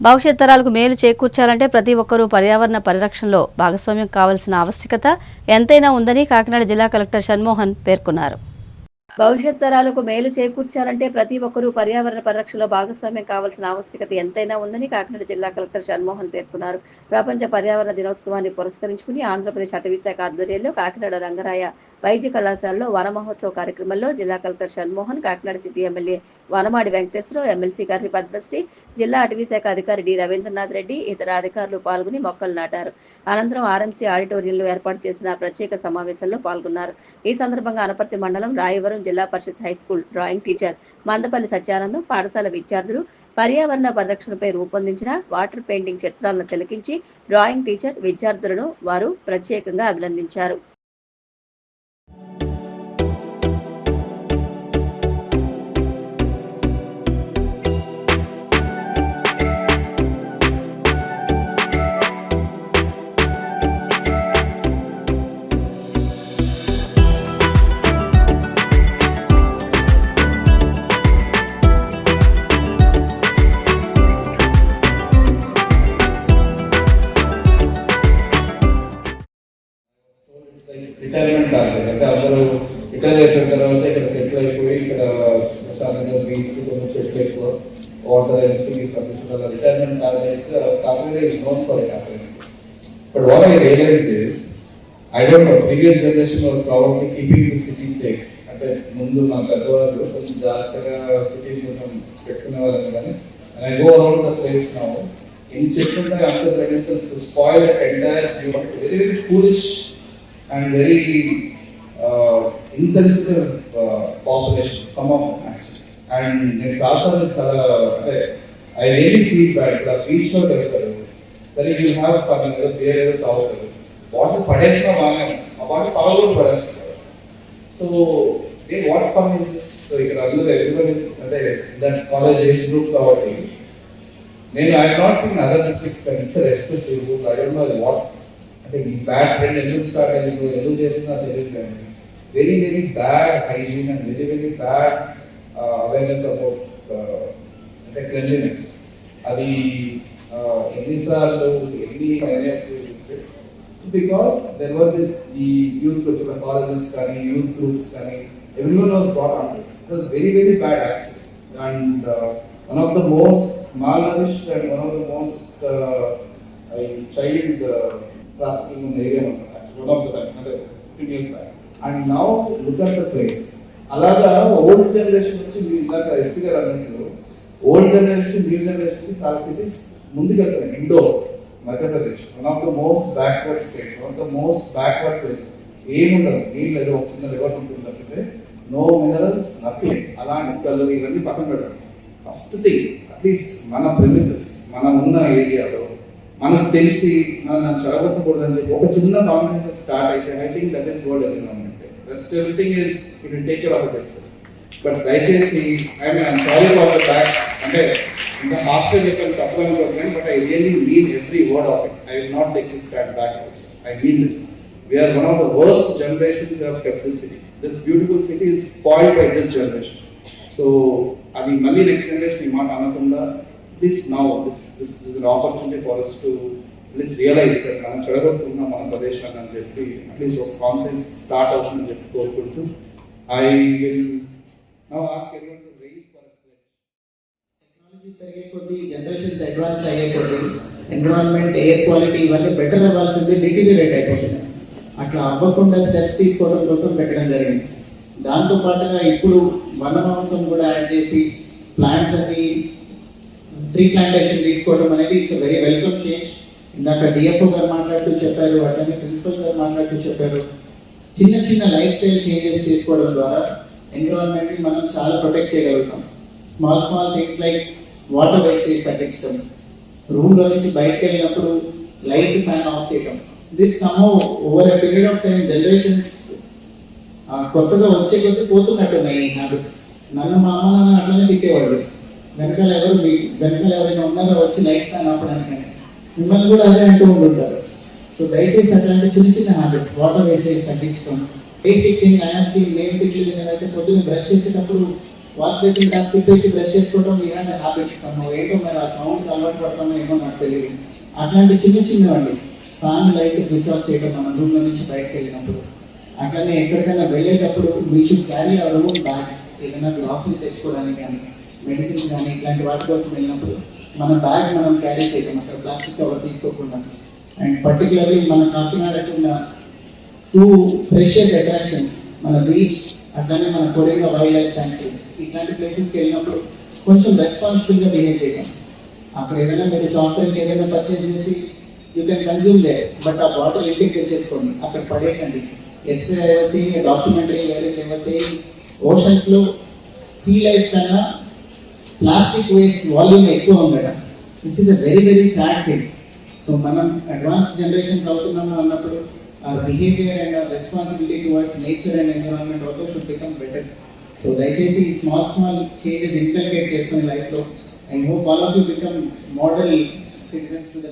భవిష్యత్ తరాలకు మేలు చేకూర్చాలంటే ప్రతి ఒక్కరూ పర్యావరణ పరిరక్షణలో భాగస్వామ్యం కావాల్సిన ఆవశ్యకత ఎంతైనా ఉందని కాకినాడ జిల్లా కలెక్టర్ షణ్మోహన్ పేర్కొన్నారు. భవిష్యత్ తరాలకు మేలు చేకూర్చాలంటే ప్రతి ఒక్కరూ పర్యావరణ పరిరక్షణలో భాగస్వామ్యం కావాల్సిన ఆవశ్యకత ఎంతైనా ఉందని కాకినాడ జిల్లా కలెక్టర్ షణ్మోహన్ పేర్కొన్నారు. ప్రపంచ పర్యావరణ దినోత్సవాన్ని పురస్కరించుకుని ఆంధ్రప్రదేశ్ అటవీశాఖ ఆధ్వర్యంలో కాకినాడ రంగరాయ వైద్య కళాశాలలో వన మహోత్సవ కార్యక్రమంలో జిల్లా collector Shanmohan Kakinada city MLA Vanamadi Venkateswararao MLC గారి పద్మశ్రీ జిల్లా అటవీశాఖ అధికారి డి రవీంద్రనాథ్ రెడ్డి ఇతర అధికారులు పాల్గొని మొక్కలు నాటారు. అనంతరం ఆర్ఎంసీ ఆడిటోరియంలో ఏర్పాటు చేసిన ప్రత్యేక సమావేశంలో పాల్గొన్నారు. ఈ సందర్భంగా అనపర్తి మండలం రాయవరం జిల్లా పరిషత్ high school drawing teacher Mandapalli Satyanandam పాఠశాల విద్యార్థులు పర్యావరణ పరిరక్షణపై రూపొందించిన వాటర్ పెయింటింగ్ చిత్రాలను తిలకించి డ్రాయింగ్ టీచర్ విద్యార్థులను వారు ప్రత్యేకంగా అభినందించారు. రిటైర్మెంట్ కాలేదు అంటే అందరూ రిటైర్ అయిపోయిన తర్వాత ఇక్కడ సెటిల్ అయిపోయి ఇక్కడ ప్రశాంతంగా బీచ్ కొన్ని చెట్లు ఎక్కువ వాటర్ ఎవ్రీథింగ్ ఈ సఫిషియెంట్ రిటైర్మెంట్ కాలేజ్ కాకపోతే is known for college but what I realise is I don't know previous generation was probably keeping the city safe అంటే ముందు మా పెద్దవాళ్ళు కొంచెం జాగ్రత్తగా సిటీ కొంచెం పెట్టుకునే వాళ్ళని కానీ I go around the place now ఎన్ని చెట్లు ఉంటాయి అంత spoil entire very very foolish and very uh, insensitive uh, population, some of them actually. And నేను క్లాస్ చాలా అంటే ఐ రియలీ ఫీల్ బ్యాడ్ ఇక్కడ బీచ్లో వెళ్తారు సరే యూ హ్యావ్ ఫన్ ఏదో బియర్ ఏదో తాగుతారు. వాటర్ పడేసిన బాగానే ఆ వాటర్ పగలు పడేస్తారు. సో నేను వాట్ ఫన్ ఇస్ ఇక్కడ అందరూ ఎవ్రీబడి అంటే దట్ కాలేజ్ ఏజ్ గ్రూప్ కాబట్టి నేను I not seen other districts ఎంత respect I don't know what అంటే ఈ బ్యాడ్ ట్రెండ్ ఎందుకు స్టార్ట్ అయ్యిందో ఎందుకు చేస్తున్నా తెలియదు కానీ very very bad hygiene and very very bad awareness about uh, అంటే క్లెన్లీనెస్ అది uh, ఎన్నిసార్లు ఎన్ని బికాస్ దెర్ వర్ దిస్ ఈ యూత్ వచ్చిన కాలేజెస్ కానీ యూత్ గ్రూప్స్ కానీ every one was brought on it was very very bad actually and one of the most malnourished and one of the most uh, I child uh, trafficking in the area of one of the time, another fifteen years back. And now look at the price. అలాగా old generation నుంచి మీరు ఇందాక ఎస్టీ గారు అన్నట్లు old generation new generation చాలా cities ముందుకెళ్తున్నాయి Indore Madhya Pradesh one of the most backward states one of the most backward places ఏముండదు నీళ్ళు ఏదో ఒక చిన్న రివర్ ఉంటుంది తప్పితే నో మినరల్స్ నథింగ్ అలాంటి కళ్ళు ఇవన్నీ పక్కన పెట్టడం ఫస్ట్ థింగ్ అట్లీస్ట్ మన ప్రిమిసెస్ మనం ఉన్న ఏరియాలో మనకు తెలిసి మనం దాన్ని చదవకూడదని చెప్పి ఒక చిన్న కాన్ఫరెన్స్ స్టార్ట్ అయితే I think that is world environment rest everything is it take care of it but దయచేసి I mean sorry for the back అంటే ఇంత హార్ష్గా చెప్పాను తప్పు అనుకోకండి but I really mean every word of it I will not take this stand back also I mean this we're one of the worst generations have kept this city this beautiful city is spoiled by this generation so అది మళ్ళీ next generation ఈ మాట అనకుండా please now this this this an opportunity for us to please realise that మనం చెడగొట్టుకున్నాం మన ప్రదేశాన్ని అని చెప్పి అట్లీస్ట్ ఒక కాన్సెన్స్ స్టార్ట్ అవుతుందని చెప్పి కోరుకుంటూ ఐ విల్ నౌ ఆస్క్ ఎవరి టు ఫర్ టెక్నాలజీ పెరిగే కొద్దీ జనరేషన్స్ అడ్వాన్స్ అయ్యే కొద్దీ ఎన్విరాన్మెంట్ ఎయిర్ క్వాలిటీ ఇవన్నీ బెటర్ అవ్వాల్సింది డిటీరియరేట్ అయిపోతుంది అట్లా అవ్వకుండా స్టెప్స్ తీసుకోవడం కోసం పెట్టడం జరిగింది. దాంతో పాటుగా ఇప్పుడు వన మహోత్సవం కూడా యాడ్ చేసి ప్లాంట్స్ అన్ని ట్రీ ప్లాంటేషన్ తీసుకోవడం అనేది ఇట్స్ వెరీ వెల్కమ్ చేంజ్ ఇందాక డిఎఫ్ఓ గారు మాట్లాడుతూ చెప్పారు అట్లనే ప్రిన్సిపల్ సార్ మాట్లాడుతూ చెప్పారు. చిన్న చిన్న లైఫ్ స్టైల్ చేంజెస్ చేసుకోవడం ద్వారా ఎన్విరాన్మెంట్ని మనం చాలా ప్రొటెక్ట్ చేయగలుగుతాం. Small small things like water wastage తగ్గించడం రూమ్లో నుంచి బయటకు వెళ్ళినప్పుడు లైట్ ఫ్యాన్ ఆఫ్ చేయడం. This some over a period of time generations కొత్తగా వచ్చే కొద్దీ పోతున్నట్టున్నాయి ఈ హ్యాబిట్స్ నన్ను మా అమ్మ నాన్న అట్లనే తిట్టేవాళ్ళు. వెనకాల ఎవరు మీ వెనకాల ఎవరైనా ఉన్నారో? వచ్చి లైట్ ఫ్యాన్ ఆపడానికి మిమ్మల్ని కూడా అదే అంటూ ఉంటుంటారు సో దయచేసి అట్లాంటి చిన్న చిన్న హ్యాబిట్స్ వాటర్ వేసేజ్ తగ్గించడం బేసిక్ థింగ్ ఐఎమ్ సీన్ మేము తిట్లు తినేదైతే పొద్దున్న బ్రష్ చేసేటప్పుడు వాష్ బేసిన్ ట్యాప్ తిప్పేసి బ్రష్ చేసుకోవడం ఇలాంటి హ్యాబిట్ సమ్ ఏంటో మరి ఆ సౌండ్ అలవాటు పడతామో ఏమో నాకు తెలియదు. అట్లాంటి చిన్న చిన్నవండి. ఫ్యాన్ లైట్ స్విచ్ ఆఫ్ చేయడం మన రూమ్ నుంచి బయటకు వెళ్ళినప్పుడు. అట్లనే ఎక్కడికైనా వెళ్ళేటప్పుడు we should carry our own bag ఏదైనా గ్లాసులు తెచ్చుకోవడానికి కానీ మెడిసిన్స్ కానీ ఇట్లాంటి వాటి కోసం వెళ్ళినప్పుడు మన బ్యాగ్ మనం క్యారీ చేయడం అక్కడ ప్లాస్టిక్ కవర్ తీసుకోకుండా. అండ్ పర్టికులర్లీ మన కాకినాడకు ఉన్న టూ ప్రెషియస్ అట్రాక్షన్స్ మన బీచ్ అట్లానే మన కొరింగా వైల్డ్ లైఫ్ సాంక్చురీ ఇట్లాంటి ప్లేసెస్కి వెళ్ళినప్పుడు కొంచెం రెస్పాన్సిబుల్గా బిహేవ్ చేయడం అక్కడ ఏదైనా మీరు సాఫ్ట్ డ్రింక్ ఏదైనా పర్చేస్ చేసి you can consume they but ఆ వాటర్ ఇంటికి తెచ్చేసుకోండి. అక్కడ పడేయకండి. ఎస్టే ఐ డాక్యుమెంటరీ వేరే దే వాస్ ఓషన్స్లో సీ లైఫ్ కన్నా ప్లాస్టిక్ వేస్ట్ వాల్యూమ్ ఎక్కువ ఉందట. Which is a very very sad thing so మనం అడ్వాన్స్ జనరేషన్స్ అవుతున్నాము అన్నప్పుడు our behaviour and our responsibility towards nature and environment also should become better so దయచేసి ఈ small small changes inculcate చేసుకునే లైఫ్లో I hope all of you become model citizens to the